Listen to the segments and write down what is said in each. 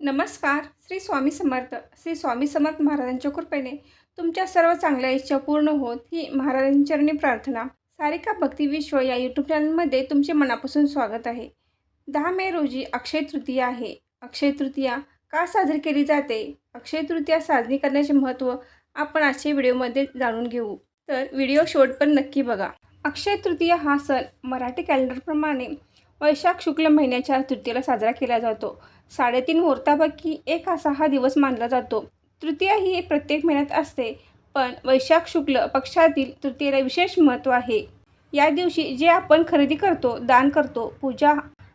नमस्कार श्री स्वामी समर्थ श्री स्वामी समर्थ महाराजांच्या कृपेने तुमच्या सर्व चांगल्या इच्छा पूर्ण होत ही महाराजांचरणी प्रार्थना सारिका भक्ती विश्व या यूट्यूब चॅनलमध्ये तुमचे मनापासून स्वागत आहे. दहा मे रोजी अक्षय तृतीया आहे. अक्षय तृतीया का साजरी केली जाते? अक्षय तृतीया साजरी करण्याचे महत्त्व आपण आजच्या व्हिडिओमध्ये जाणून घेऊ. तर व्हिडिओ शेवट पण नक्की बघा. अक्षय तृतीया हा सण मराठी कॅलेंडरप्रमाणे वैशाख शुक्ल महिन्याच्या तृतीयेला साजरा केला जातो. साडेतीन मुहूर्तापैकी एक असा हा दिवस मानला जातो. तृतीया ही प्रत्येक महिन्यात असते पण वैशाख शुक्ल पक्षातील तृतीयेला विशेष महत्त्व आहे. या दिवशी जे आपण खरेदी करतो दान करतो पूजा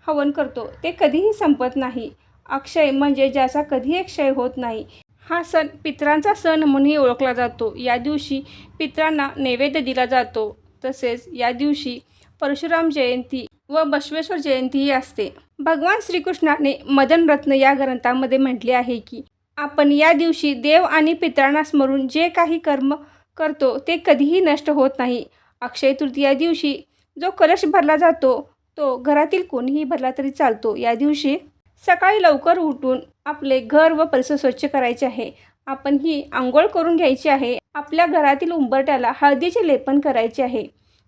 हवन करतो ते कधीही संपत नाही. अक्षय म्हणजे ज्याचा कधीही क्षय होत नाही. हा सण पितरांचा सण म्हणूनही ओळखला जातो. या दिवशी पितरांना नैवेद्य दिला जातो. तसेच या दिवशी परशुराम जयंती व बसवेश्वर जयंतीही असते. भगवान श्रीकृष्णाने मदन रत्न या ग्रंथामध्ये म्हटले आहे की आपण या दिवशी देव आणि पितरांना स्मरून जे काही कर्म करतो ते कधीही नष्ट होत नाही. अक्षय तृतीया दिवशी जो कलश भरला जातो तो घरातील कोणीही भरला तरी चालतो. या दिवशी सकाळी लवकर उठून आपले घर व परिसर स्वच्छ करायचे आहे. आपण ही आंघोळ करून घ्यायची आहे. आपल्या घरातील उंबरट्याला हळदीचे लेपन करायचे आहे.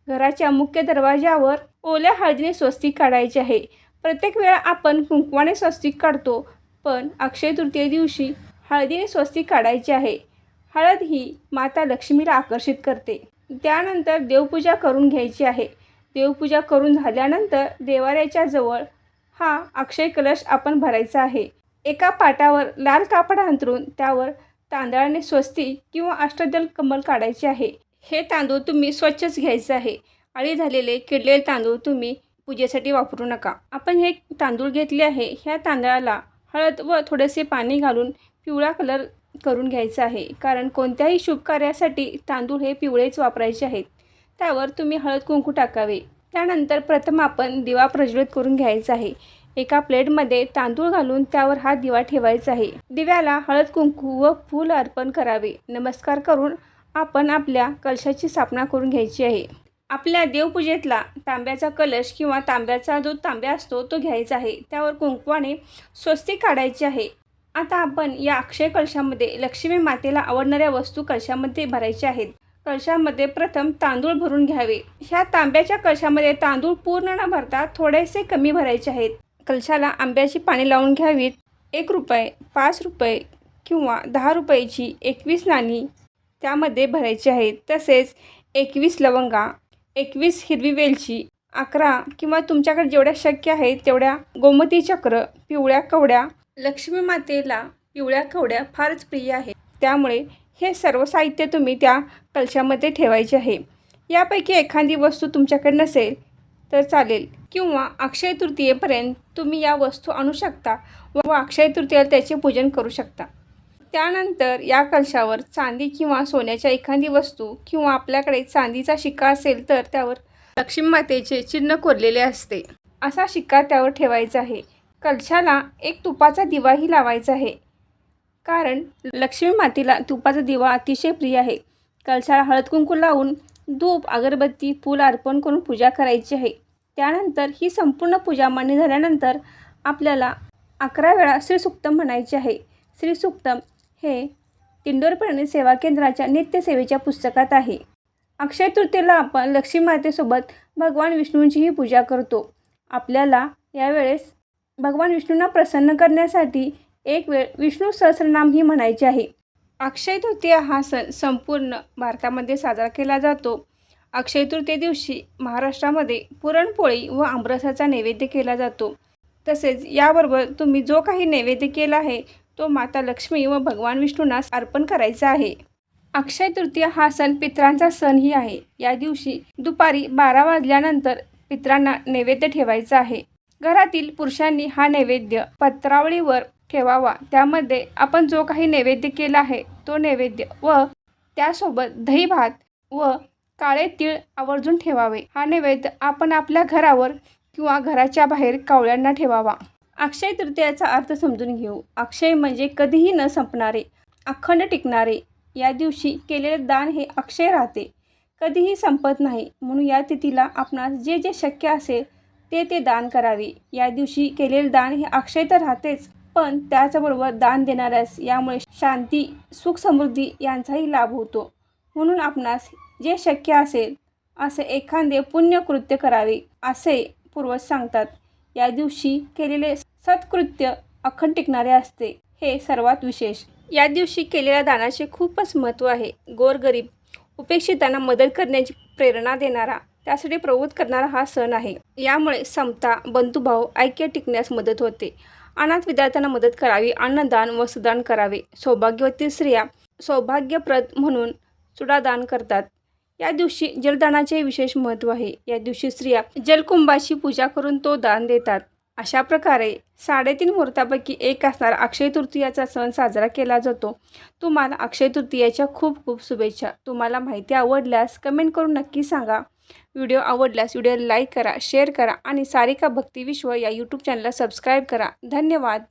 घराच्या मुख्य दरवाजावर ओल्या हळदीने स्वस्तिक काढायचे आहे. प्रत्येक वेळा आपण कुंकवाने स्वस्तिक काढतो पण अक्षय तृतीये दिवशी हळदीने स्वस्तिक काढायचे आहे. हळद ही माता लक्ष्मीला आकर्षित करते. त्यानंतर देवपूजा करून घ्यायची आहे. देवपूजा करून झाल्यानंतर देवाऱ्याच्या जवळ हा अक्षय कलश आपण भरायचा आहे. एका पाटावर लाल कापड अंतरून त्यावर तांदळाने स्वस्ती किंवा अष्टदल कमल काढायचे आहे. हे तांदूळ तुम्ही स्वच्छच घ्यायचं आहे. आळी झालेले किडलेले तांदूळ तुम्ही पूजेसाठी वापरू नका. आपण हे तांदूळ घेतले आहे. ह्या तांदळाला हळद व थोडेसे पाणी घालून पिवळा कलर करून घ्यायचा आहे. कारण कोणत्याही शुभ कार्यासाठी तांदूळ हे पिवळेच वापरायचे आहेत. त्यावर तुम्ही हळद कुंकू टाकावे. त्यानंतर प्रथम आपण दिवा प्रज्वलित करून घ्यायचा आहे. एका प्लेटमध्ये तांदूळ घालून त्यावर हा दिवा ठेवायचा आहे. दिव्याला हळद कुंकू व फूल अर्पण करावे. नमस्कार करून आपण आपल्या कलशाची स्थापना करून घ्यायची आहे. आपल्या देवपूजेतला तांब्याचा कलश किंवा तांब्याचा जो तांब्या असतो तो घ्यायचा आहे. त्यावर कुंकवाने स्वस्ती काढायची आहे. आता आपण या अक्षय कलशामध्ये लक्ष्मी मातेला आवडणाऱ्या वस्तू कलशामध्ये भरायच्या आहेत. कलशामध्ये प्रथम तांदूळ भरून घ्यावे. ह्या तांब्याच्या कलशामध्ये तांदूळ पूर्ण न भरता थोडेसे कमी भरायचे आहेत. कलशाला आंब्याची पाने लावून घ्यावीत. एक रुपये पाच रुपये किंवा दहा रुपयाची एकवीस नाणी त्यामध्ये भरायचे आहेत. तसेच एकवीस लवंगा एकवीस हिरवी वेलची अकरा किंवा तुमच्याकडे जेवढ्या शक्य आहेत तेवढ्या गोमती चक्र पिवळ्या कवड्या लक्ष्मी मातेला पिवळ्या कवड्या फारच प्रिय आहेत. त्यामुळे हे सर्व साहित्य तुम्ही त्या कलशामध्ये ठेवायचे आहे. यापैकी एखादी वस्तू तुमच्याकडे नसेल तर चालेल किंवा अक्षय तृतीयेपर्यंत तुम्ही या वस्तू आणू शकता व अक्षय तृतीयेला त्याचे पूजन करू शकता. त्यानंतर या कलशावर चांदी किंवा सोन्याच्या एखादी वस्तू किंवा आपल्याकडे चांदीचा शिक्का असेल तर त्यावर लक्ष्मी मातेचे चिन्ह कोरलेले असते. असा शिक्का त्यावर ठेवायचा आहे. कलशाला एक तुपाचा दिवाही लावायचा आहे. कारण लक्ष्मी मातेला तुपाचा दिवा अतिशय प्रिय आहे. कलशाला हळद कुंकू लावून धूप अगरबत्ती फूल अर्पण करून पूजा करायची आहे. त्यानंतर ही संपूर्ण पूजा मान्य झाल्यानंतर आपल्याला अकरा वेळा श्रीसुक्तम म्हणायचे आहे. श्रीसुक्तम हे इंदोर सेवा केंद्राच्या नित्यसेवेच्या पुस्तकात आहे. अक्षय तृतीयेला आपण लक्ष्मी मातेसोबत भगवान विष्णूंचीही पूजा करतो. आपल्याला यावेळेस भगवान विष्णूंना प्रसन्न करण्यासाठी एक वेळ विष्णू सहस्रनामही म्हणायचे आहे. अक्षय तृतीया हा सण संपूर्ण भारतामध्ये साजरा केला जातो. अक्षय तृतीये दिवशी महाराष्ट्रामध्ये पुरणपोळी व आमरसाचा नैवेद्य केला जातो. तसेच याबरोबर तुम्ही जो काही नैवेद्य केला आहे तो माता लक्ष्मी व भगवान विष्णूंना अर्पण करायचा आहे. अक्षय तृतीया हा सण पित्रांचा सणही आहे. या दिवशी दुपारी बारा वाजल्यानंतर पित्रांना नैवेद्य ठेवायचा आहे. घरातील पुरुषांनी हा नैवेद्य पत्रावळीवर ठेवावा. त्यामध्ये आपण जो काही नैवेद्य केला आहे तो नैवेद्य व त्यासोबत दही भात व काळे तीळ आवर्जून ठेवावे. हा नैवेद्य आपण आपल्या घरावर किंवा घराच्या बाहेर कावळ्यांना ठेवावा. अक्षय तृतीयाचा अर्थ समजून घेऊ. अक्षय म्हणजे कधीही न संपणारे अखंड टिकणारे. या दिवशी केलेले दान हे अक्षय राहते. कधीही संपत नाही. म्हणून या तिथीला आपणास जे जे शक्य असेल ते ते दान करावे. या दिवशी केलेले दान हे अक्षय तर राहतेच पण त्याचबरोबर दान देणाऱ्यास यामुळे शांती सुख समृद्धी यांचाही लाभ होतो. म्हणून आपणास जे शक्य असेल असे एखादे पुण्यकृत्य करावे असे पूर्वज सांगतात. या दिवशी केलेले सत्कृत्य अखंड टिकणारे असते. हे सर्वात विशेष. या दिवशी केलेल्या दानाचे खूपच महत्त्व आहे. गोरगरीब उपेक्षितांना मदत करण्याची प्रेरणा देणारा त्यासाठी प्रवृत्त करणारा हा सण आहे. यामुळे समता बंधुभाव ऐक्य टिकण्यास मदत होते. अनाथ विद्यार्थ्यांना मदत करावी अन्नदान वस्त्रदान करावे. सौभाग्यवती स्त्रिया सौभाग्यप्रद म्हणून चुडादान करतात. या दिवशी जलदानाचे विशेष महत्त्व आहे. या दिवशी स्त्रिया जलकुंभाची पूजा करून तो दान देतात. अशा प्रकारे साडेतीन मुहूर्तापैकी एक असणारा अक्षय तृतीयाचा सण साजरा केला जातो. तुम्हाला अक्षय तृतीयाच्या खूप खूप शुभेच्छा. तुम्हाला माहिती आवडल्यास कमेंट करून नक्की सांगा. व्हिडिओ आवडल्यास व्हिडिओ लाईक करा शेअर करा आणि सारिका भक्ती विश्व या यूट्यूब चॅनलला सबस्क्राईब करा. धन्यवाद.